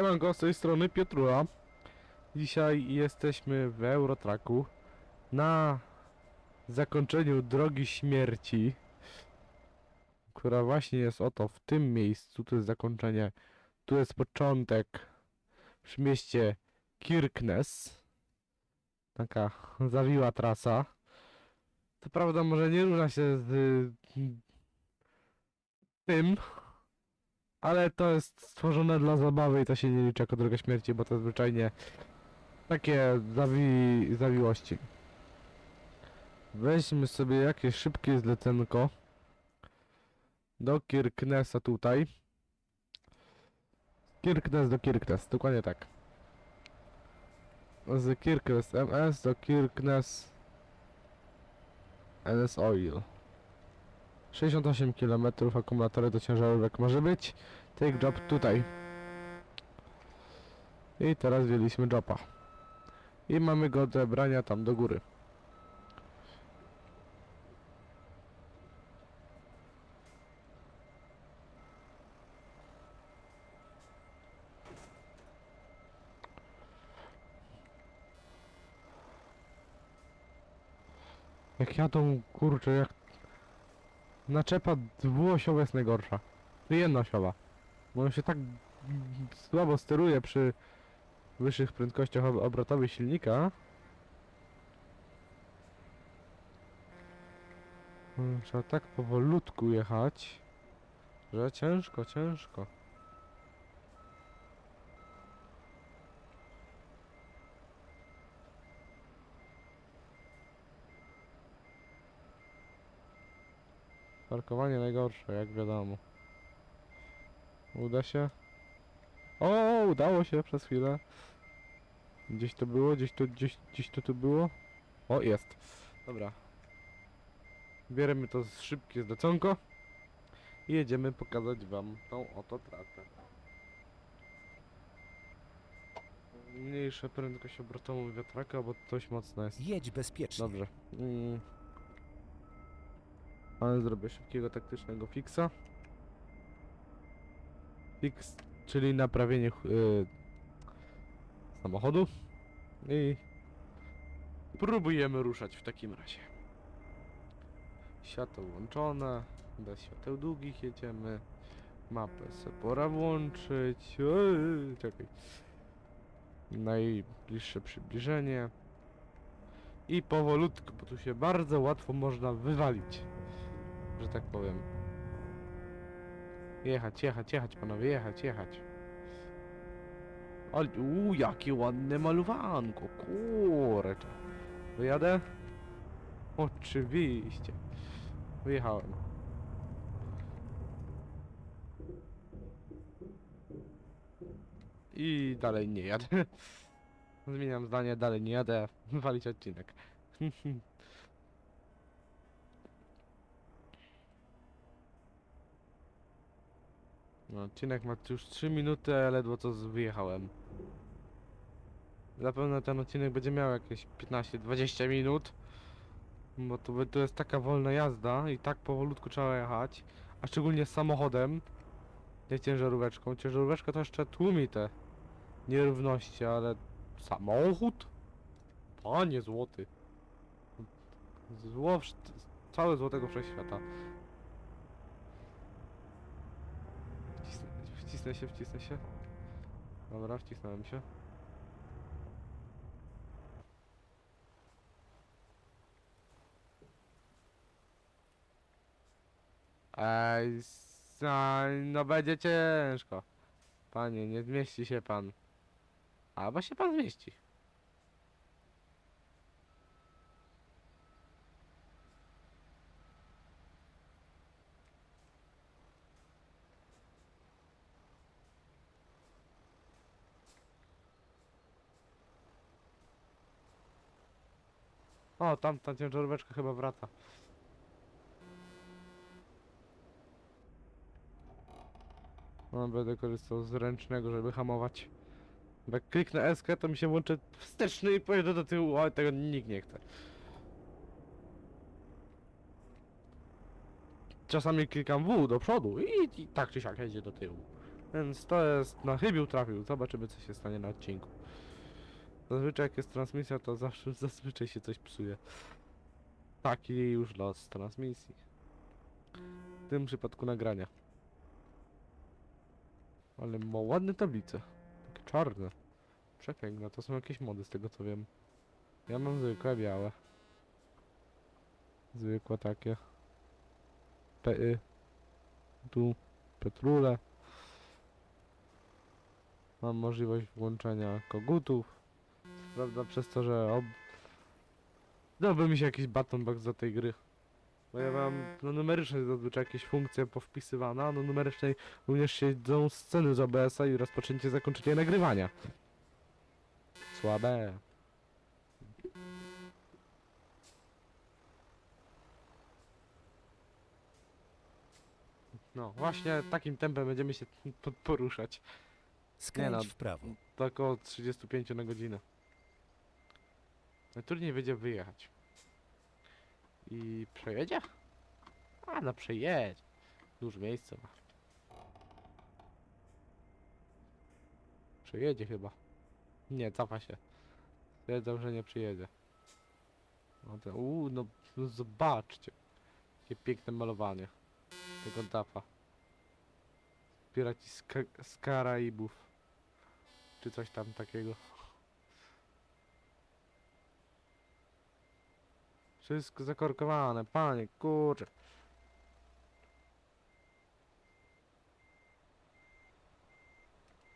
Siemanko, z tej strony Piotrula. Dzisiaj jesteśmy w Eurotraku na zakończeniu drogi śmierci, która właśnie jest oto w tym miejscu. Tu jest zakończenie, tu jest początek przy mieście Kirkness. Taka zawiła trasa. To prawda może nie równa się z y, tym, ale to jest stworzone dla zabawy i to się nie liczy jako droga śmierci, bo to zwyczajnie takie zawi zawiłości. Weźmy sobie jakieś szybkie zlecenko do Kirknessa tutaj. Kirkness do Kirkness, dokładnie tak. Z Kirkness MS do Kirkness NS Oil. 68 km akumulatory do ciężarówek może być. Take job tutaj. I teraz wzięliśmy joba. I mamy go do brania tam do góry. Jak jadą, kurczę, jak Naczepa dwuosiowa jest najgorsza. Jednoosiowa. Bo on się tak słabo steruje przy wyższych prędkościach ob- obrotowych silnika. Mm, Trzeba tak powolutku jechać, że ciężko, ciężko. Parkowanie najgorsze, jak wiadomo. Uda się? O, udało się przez chwilę. Gdzieś to było, gdzieś to, gdzieś, gdzieś to tu było. O, jest. Dobra. Bierzemy to z szybkie zleconko i jedziemy pokazać wam tą oto trasę. Mniejsza prędkość obrotową wiatraka, bo dość mocno jest. Jedź bezpiecznie. Dobrze. Mm. Ale zrobię szybkiego taktycznego fixa. Fix, czyli naprawienie ch- y, samochodu. I próbujemy ruszać w takim razie. Światło włączone, bez świateł długich jedziemy. Mapę se pora włączyć. Ej, czekaj. Najbliższe przybliżenie. I powolutku, bo tu się bardzo łatwo można wywalić. Że tak powiem. Jechać, jechać, jechać, panowie, jechać, jechać. Ale, uuu, jakie ładne malowanko, kurczę. Wyjadę? Oczywiście. Wyjechałem. I dalej nie jadę. Zmieniam zdanie, dalej nie jadę. Walić odcinek. No, odcinek ma już 3 minuty, a ledwo co wyjechałem. Zapewne ten odcinek będzie miał jakieś 15-20 minut. Bo to, to jest taka wolna jazda i tak powolutku trzeba jechać. A szczególnie z samochodem. Nie ciężaróweczką. Ciężaróweczka to jeszcze tłumi te nierówności, ale samochód? Panie złoty. Zło, całe złotego wszechświata. Wcisnę, wcisnę się, wcisnę się. Dobra, wcisnąłem się. Ej, a, no będzie ciężko. Panie, nie zmieści się pan. Albo się pan zmieści. O, tam ta ciężaróweczka chyba wraca. No, będę korzystał z ręcznego, żeby hamować. Jak kliknę SK, to mi się włączy wsteczny i pojedę do tyłu, ale tego nikt nie chce. Czasami klikam W do przodu i, i tak czy siak jedzie do tyłu. Więc to jest na chybił trafił. Zobaczymy co się stanie na odcinku. Zazwyczaj jak jest transmisja to zawsze zazwyczaj się coś psuje. Taki już los transmisji. W tym przypadku nagrania. Ale ma ładne tablice. Takie czarne. Przepiękne. To są jakieś mody z tego co wiem. Ja mam zwykłe białe. Zwykłe takie. PY. Tu petrule. Mam możliwość włączenia kogutów. Prawda, przez to, że ob... Dałby mi się jakiś button box do tej gry. Bo ja mam no, numerycznej zazwyczaj jakieś funkcje powpisywane, a na numerycznej również siedzą sceny z OBS-a i rozpoczęcie zakończenie nagrywania. Słabe. No, właśnie takim tempem będziemy się po- poruszać. Skręć no. w prawo. To około 35 na godzinę. Najtrudniej będzie wyjechać. I przejedzie? A, no przejedź. Dużo miejsca ma. Przejedzie chyba. Nie, cofa się. Stwierdzam, że nie przyjedzie. No to, uu, no, no zobaczcie. Jakie piękne malowanie. Tego dafa. Piraci z, Ka- z Karaibów. Czy coś tam takiego. Wszystko zakorkowane, panie, kurczę.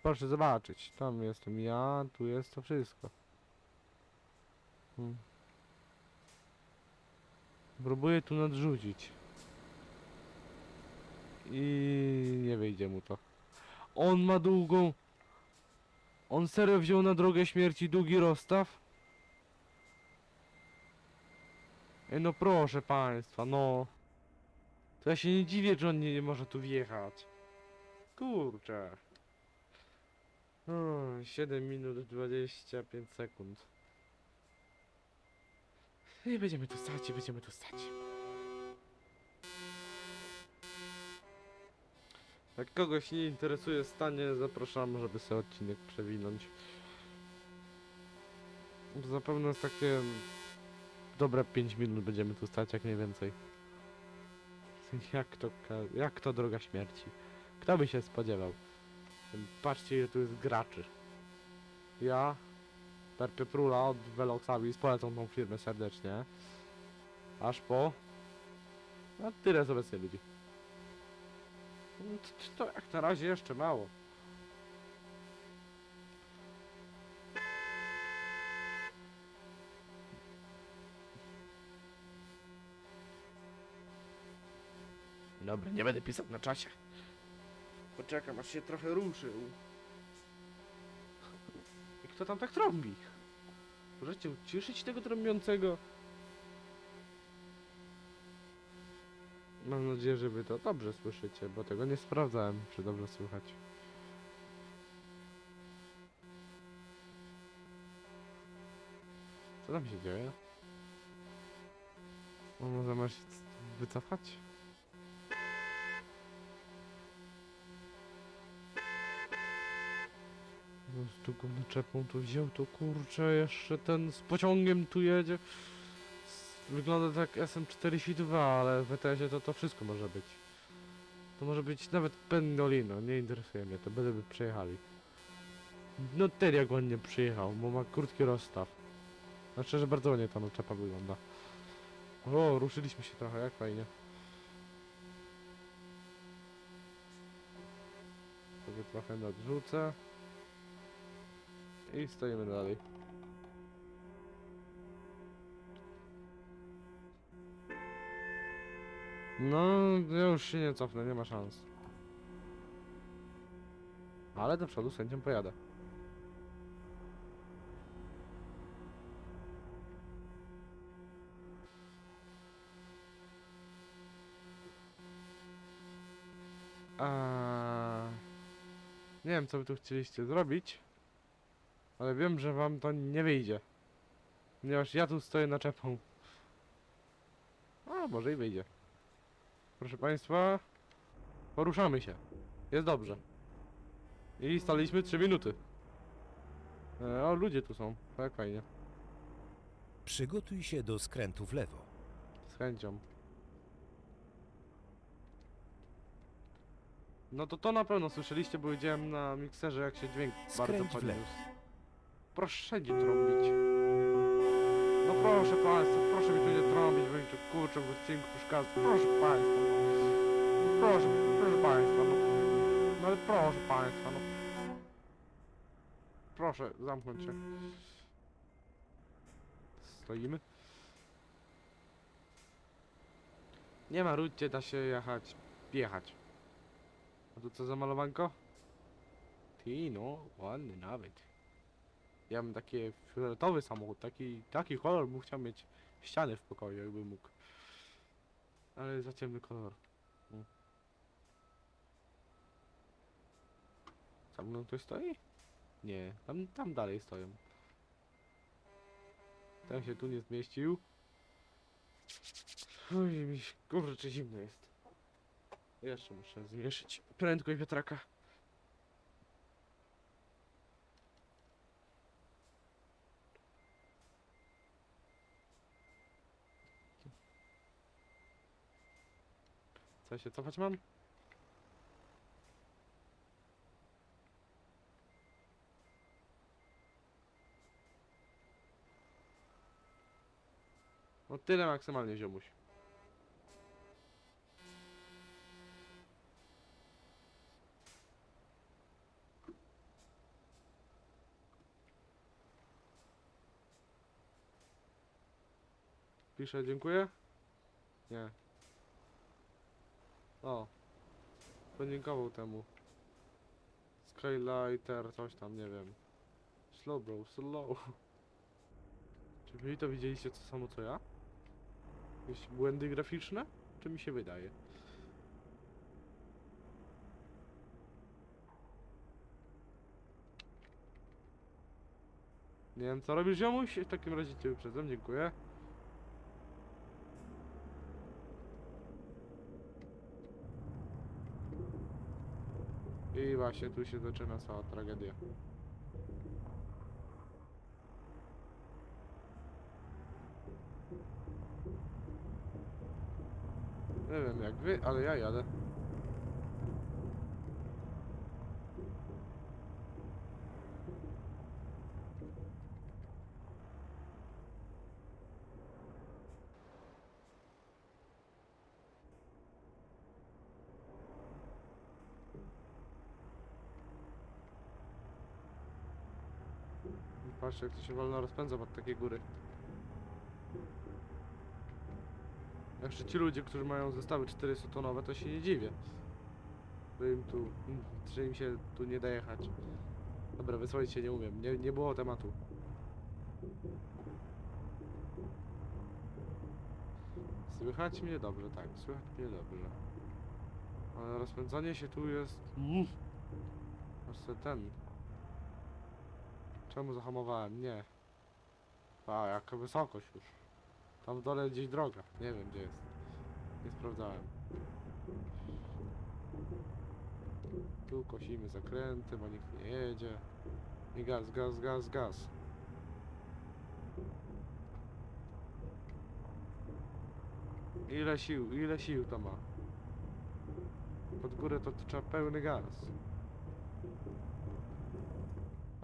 Proszę zobaczyć, tam jestem ja, tu jest to wszystko. Hmm. Próbuję tu nadrzucić. I nie wyjdzie mu to. On ma długą... On serio wziął na drogę śmierci długi rozstaw? Ej, no proszę państwa, no. To ja się nie dziwię, że on nie, nie może tu wjechać. Kurczę. O, 7 minut 25 sekund. I będziemy tu stać, i będziemy tu stać. Jak kogoś nie interesuje stanie, zapraszam, żeby sobie odcinek przewinąć. Zapewne jest takie dobre 5 minut będziemy tu stać, jak nie więcej. Jak to, jak to droga śmierci? Kto by się spodziewał? Patrzcie ile tu jest graczy. Ja, Per Pietrula od Veloxavis, polecam tą firmę serdecznie. Aż po... No tyle jest obecnie ludzi. To, to jak na razie jeszcze mało. Dobra, nie będę pisał na czasie. Poczekam, aż się trochę ruszył. I kto tam tak trąbi? Możecie uciszyć tego trąbiącego? Mam nadzieję, że wy to dobrze słyszycie, bo tego nie sprawdzałem, czy dobrze słychać. Co tam się dzieje? Masz się wycofać? Z drugą naczepą tu wziął, to kurczę, jeszcze ten z pociągiem tu jedzie. Wygląda tak SM42, ale w ETS-ie to to wszystko może być. To może być nawet Pendolino, nie interesuje mnie to, byleby przejechali. No ten jak ładnie przyjechał, bo ma krótki rozstaw. Znaczy, że bardzo ładnie ta naczepa wygląda. O, ruszyliśmy się trochę, jak fajnie. Sobie trochę nadrzucę. I stoimy dalej. No, ja już się nie cofnę, nie ma szans. Ale do przodu chęcią pojadę. A... Nie wiem, co wy tu chcieliście zrobić. Ale wiem, że wam to nie wyjdzie. Ponieważ ja tu stoję na czepą. A, może i wyjdzie. Proszę państwa. Poruszamy się. Jest dobrze. I staliśmy 3 minuty. E, o, ludzie tu są. Tak fajnie. Przygotuj się do skrętu w lewo. Z chęcią. No to to na pewno słyszeliście, bo widziałem na mikserze jak się dźwięk bardzo Skręć w lewo. podniósł. Proszę wszędzie trąbić. No proszę państwa, proszę mi tu nie trąbić, bo mi tu kurczę w odcinku przeszkadza. Proszę państwa. No. Proszę, proszę państwa, no. No ale proszę państwa, no. Proszę, zamknąć się. Stoimy. Nie ma rudcie, da się jechać, jechać. A tu co za malowanko? Ty no, ładny nawet. Ja bym taki fioletowy samochód, taki, taki kolor bym chciał mieć ściany w pokoju, jakby mógł. Ale za ciemny kolor. Mm. Za mną ktoś stoi? Nie, tam, tam dalej stoją. Ten się tu nie zmieścił. Oj, mi się- kurczę zimno jest. Jeszcze muszę zmniejszyć prędkość wiatraka. Się cofać mam? No tyle maksymalnie ziomuś. Pisze dziękuję? Nie. O. Podziękował temu. Skylighter, coś tam, nie wiem. Slow bro, slow. Czy wy to widzieliście to samo co ja? Jakieś błędy graficzne? Czy mi się wydaje? Nie wiem co robisz ziomuś? W takim razie cię wyprzedzam, dziękuję. I właśnie tu się zaczyna cała tragedia. Nie wiem jak wy, ale ja jadę. Patrzcie jak to się wolno rozpędza pod takie góry. Jeszcze ci ludzie, którzy mają zestawy 400-tonowe, to się nie dziwię. Że im tu, że im się tu nie da jechać. Dobra, wysłać się nie umiem, nie, nie było tematu. Słychać mnie dobrze, tak, słychać mnie dobrze. Ale rozpędzanie się tu jest... Aż se ten... Czemu zahamowałem? Nie. A, jaka wysokość już. Tam w dole gdzieś droga. Nie wiem gdzie jest. Nie sprawdzałem. Tu kosimy zakręty, bo nikt nie jedzie. I gaz, gaz, gaz, gaz. Ile sił, ile sił to ma? Pod górę to trzeba pełny gaz.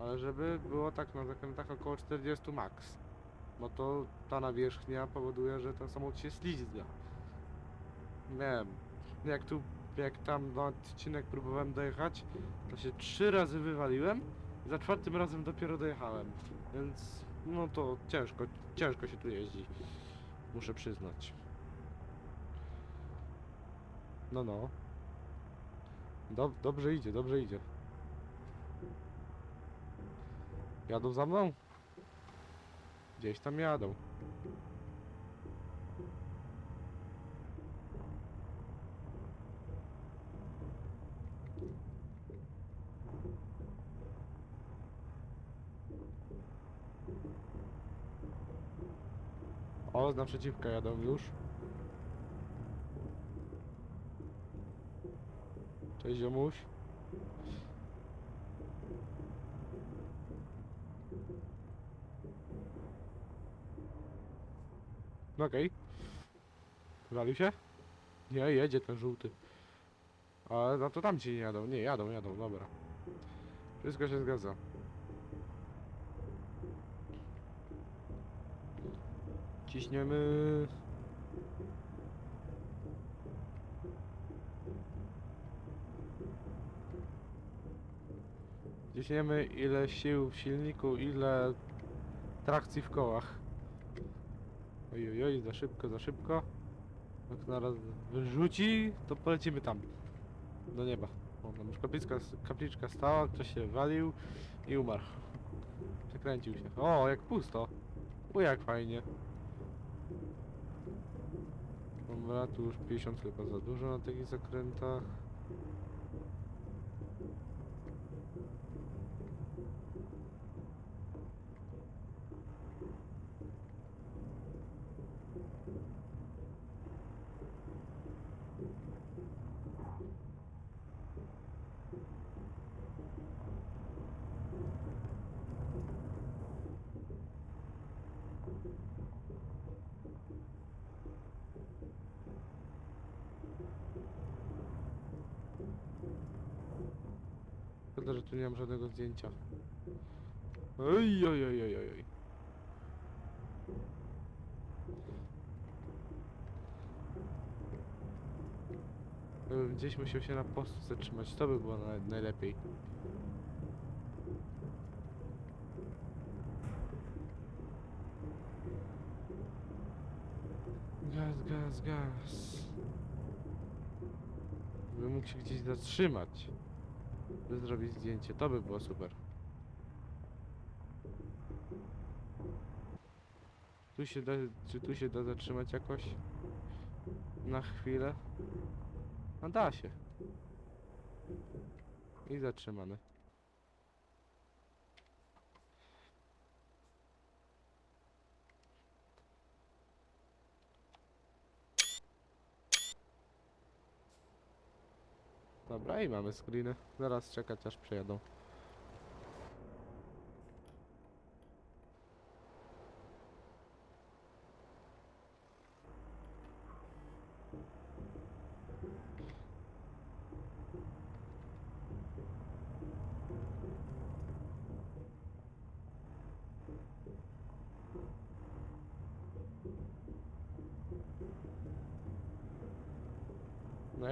Ale żeby było tak na zakrętach około 40 max. Bo to ta nawierzchnia powoduje, że ten samochód się slizga. Nie wiem, jak tu, jak tam na odcinek próbowałem dojechać, to się trzy razy wywaliłem i za czwartym razem dopiero dojechałem. Więc no to ciężko, ciężko się tu jeździ. Muszę przyznać. No no. Dob dobrze idzie, dobrze idzie. Jadą za mną? Gdzieś tam jadą. O, z naprzeciwka jadą już. Cześć ziomuś. No okej. Walił się? Nie, jedzie ten żółty. Ale no to tam ci nie jadą. Nie, jadą, jadą, dobra. Wszystko się zgadza. Ciśniemy. Ciśniemy ile sił w silniku, ile trakcji w kołach. Oj, oj, oj, za szybko, za szybko. Jak naraz wyrzuci, to polecimy tam. Do nieba. O, tam już kapliczka, kapliczka stała, ktoś się walił i umarł. Przekręcił się. O, jak pusto. O, jak fajnie. Dobra, tu już 50 chyba za dużo na takich zakrętach. Szkoda, że tu nie mam żadnego zdjęcia. Oj, oj, oj, oj, oj. Gdzieś musiał się na postu zatrzymać, to by było na, najlepiej. Gaz, gaz, gaz. Bym mógł się gdzieś zatrzymać by zrobić zdjęcie. To by było super. Tu się da, czy tu się da zatrzymać jakoś? Na chwilę? No da się. I zatrzymany. Dobra, i mamy screeny. Zaraz czekać aż przyjadą.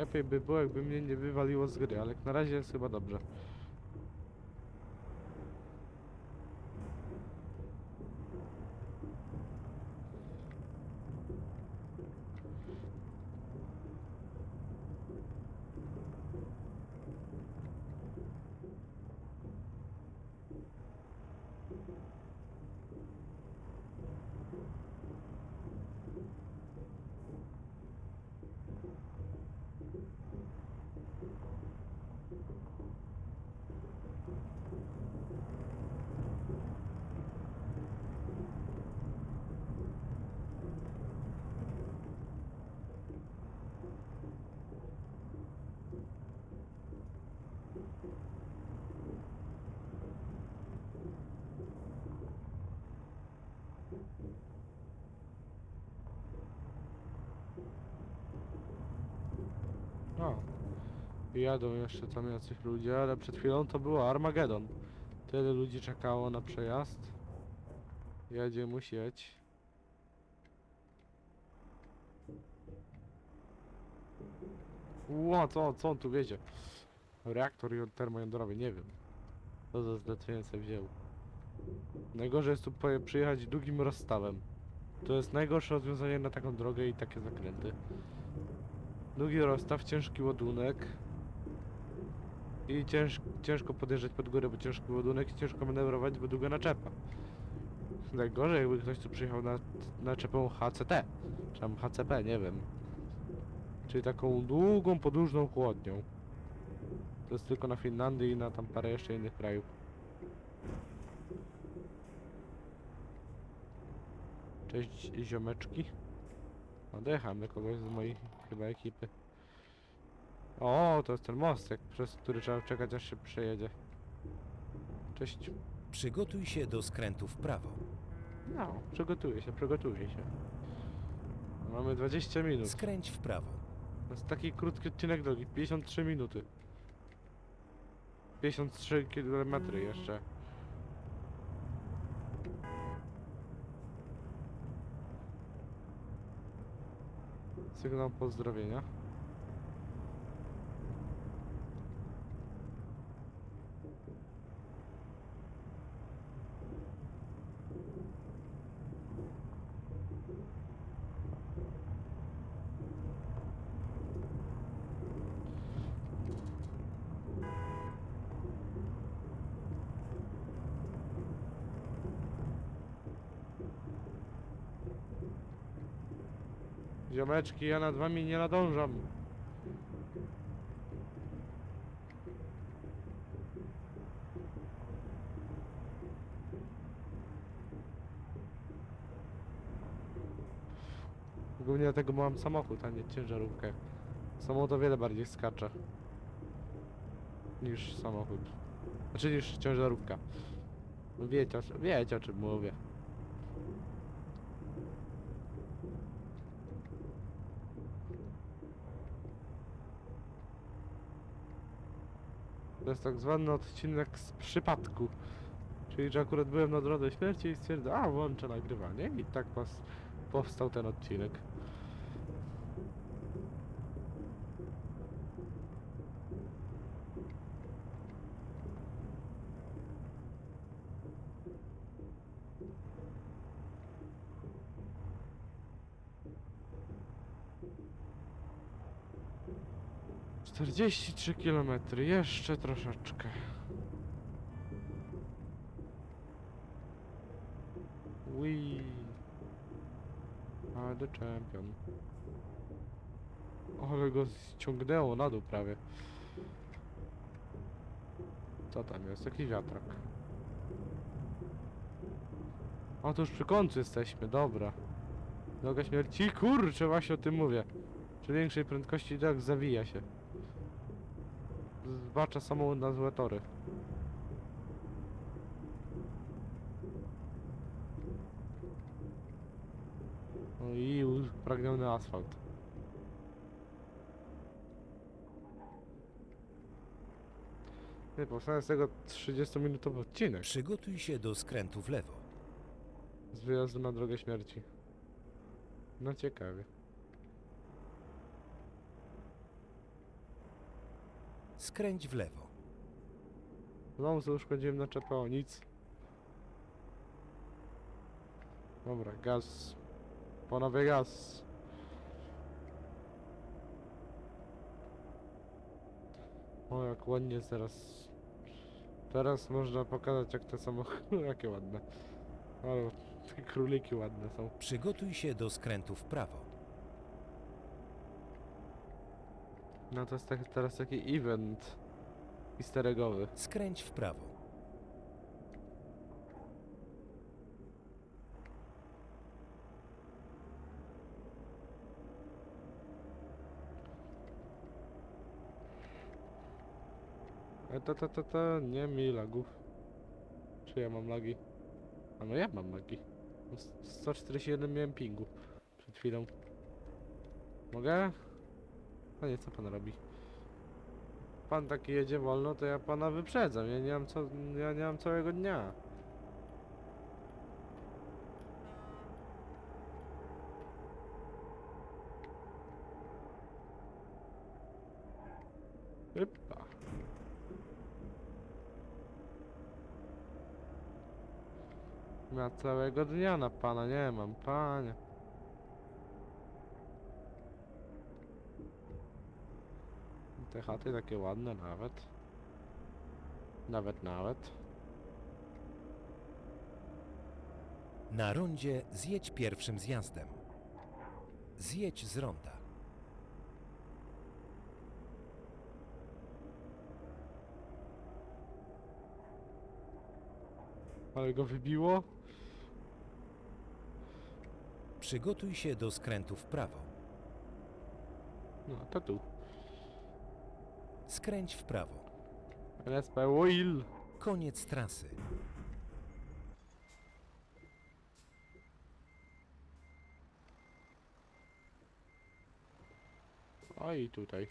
Najlepiej by było, jakby mnie nie wywaliło z gry, ale jak na razie jest chyba dobrze. Jadą jeszcze tam jacyś ludzie, ale przed chwilą to było Armagedon. Tyle ludzi czekało na przejazd. Jedzie, musi jeć. Ło, co, co on tu wiedzie? Reaktor ją- termojądrowy, nie wiem. Co za zlecenie sobie wziął. Najgorzej jest tu przyjechać długim rozstawem. To jest najgorsze rozwiązanie na taką drogę i takie zakręty. Długi rozstaw, ciężki ładunek. I cięż, ciężko podjeżdżać pod górę, bo ciężki ładunek i ciężko manewrować, bo długa naczepa. Najgorzej jakby ktoś tu przyjechał na naczepą HCT, czy tam HCP, nie wiem. Czyli taką długą, podłużną chłodnią. To jest tylko na Finlandii i na tam parę jeszcze innych krajów. Cześć ziomeczki. Odjechałem do kogoś z mojej chyba ekipy. O, to jest ten mostek, przez który trzeba czekać aż się przejedzie. Cześć. Przygotuj się do skrętu w prawo. No, przygotuję się, przygotuję się. Mamy 20 minut. Skręć w prawo. To jest taki krótki odcinek drogi, 53 minuty. 53 km jeszcze. Sygnał pozdrowienia. Ziomeczki, ja nad wami nie nadążam. Głównie dlatego mam samochód, a nie ciężarówkę. Samochód o wiele bardziej skacze. Niż samochód. Znaczy niż ciężarówka. Wiecie, wiecie o czym mówię. To jest tak zwany odcinek z przypadku. Czyli, że akurat byłem na drodze śmierci i stwierdzę, a włączę nagrywanie i tak powstał ten odcinek. Czterdzieści trzy kilometry, jeszcze troszeczkę. Wee. Ale champion. Ale go ściągnęło na dół prawie. Co tam jest? Jaki wiatrak. O, to już przy końcu jesteśmy, dobra. Droga śmierci, kurczę, właśnie o tym mówię. Przy większej prędkości tak zawija się. Zbacza samochód na złe tory. No i upragniony asfalt. Nie, powstanie z tego 30-minutowy odcinek Przygotuj się do skrętu w lewo. z wyjazdu na drogę śmierci. No ciekawie. Skręć w lewo. Znowu uszkodziłem na czepę, o nic. Dobra, gaz. Ponownie gaz. O, jak ładnie teraz. Teraz można pokazać jak te samochody, jakie ładne. Ale te króliki ładne są. Przygotuj się do skrętu w prawo. No to jest tak, teraz taki event easter eggowy. Skręć w prawo. E, to, to, to, to, nie mi lagów. Czy ja mam lagi? A no ja mam lagi. No, s- 141 miałem pingu przed chwilą. Mogę? No nie, co pan robi? Pan taki jedzie wolno, to ja pana wyprzedzam. Ja nie mam co, ja nie mam całego dnia. Hypa. Ja całego dnia na pana nie mam, panie. Te chaty takie ładne nawet. Nawet, nawet. Na rondzie zjedź pierwszym zjazdem. Zjedź z ronda. Ale go wybiło? Przygotuj się do skrętu w prawo. No, to tu. Skręć w prawo. NSP Will. Koniec trasy. O i tutaj.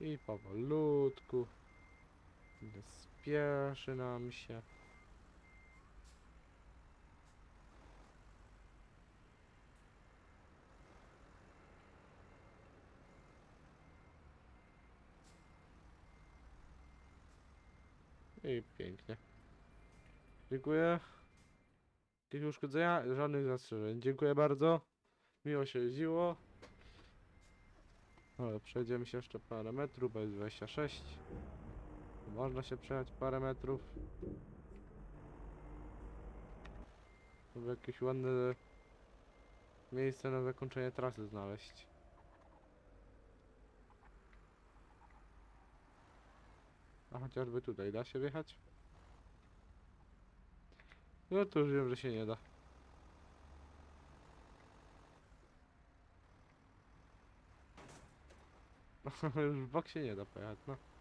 I powolutku. Spieszy nam się. I pięknie. Dziękuję. Jakieś uszkodzenia? Żadnych zastrzeżeń. Dziękuję bardzo. Miło się jeździło. Ale przejdziemy się jeszcze parę metrów, bo jest 26. Można się przejechać parę metrów. Żeby jakieś ładne miejsce na zakończenie trasy znaleźć. A chociażby tutaj da się wjechać? No to już wiem, że się nie da. już w bok się nie da pojechać, no.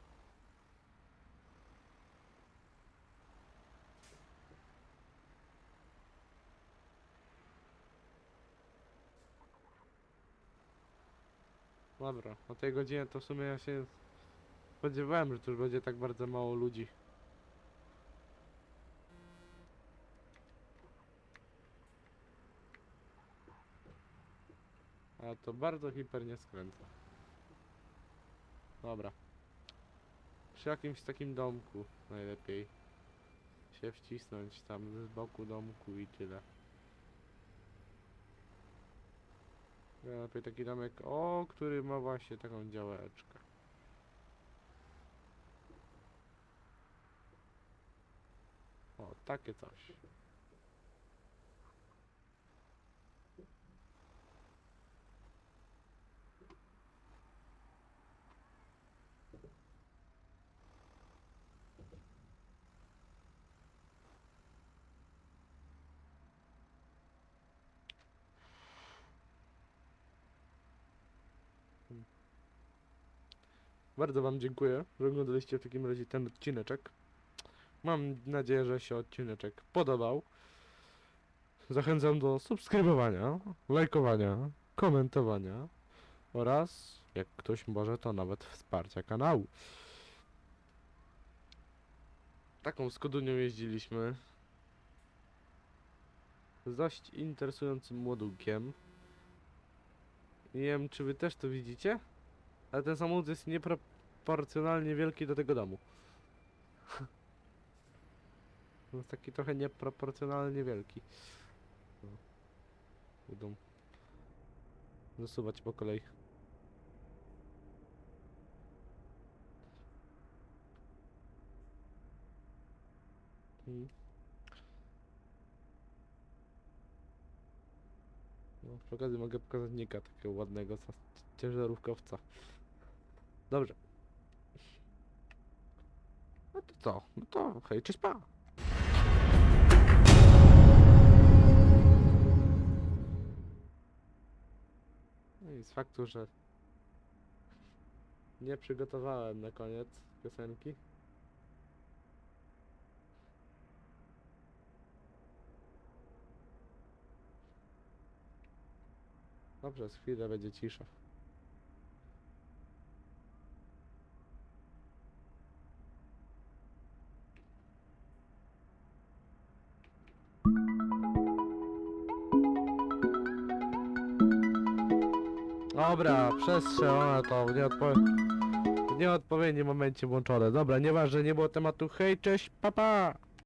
Dobra, o tej godzinie to w sumie ja się spodziewałem, że tu już będzie tak bardzo mało ludzi. A to bardzo hiper nie skręca. Dobra. Przy jakimś takim domku najlepiej się wcisnąć tam z boku domku i tyle. Najlepiej taki domek, o, który ma właśnie taką działeczkę. O, takie coś. Bardzo Wam dziękuję, że oglądaliście w takim razie ten odcineczek. Mam nadzieję, że się odcineczek podobał. Zachęcam do subskrybowania, lajkowania, komentowania oraz, jak ktoś może, to nawet wsparcia kanału. Taką Skodunią jeździliśmy. Z dość interesującym młodunkiem. Nie wiem, czy wy też to widzicie? Ale ten samochód jest nieproporcjonalnie wielki do tego domu. jest taki trochę nieproporcjonalnie wielki. No. Będą zasuwać po kolei. Mm. No, przy okazji mogę pokazać Nika, takiego ładnego ciężarówkowca. Dobrze. No to co? No to hej, cześć pa! No i z faktu, że nie przygotowałem na koniec piosenki. Dobrze, z chwilę będzie cisza. Dobra, przestrzelone to w, nieodpo w nieodpowiednim momencie włączone. Dobra, nieważne, nie było tematu. Hej, cześć, papa! Pa.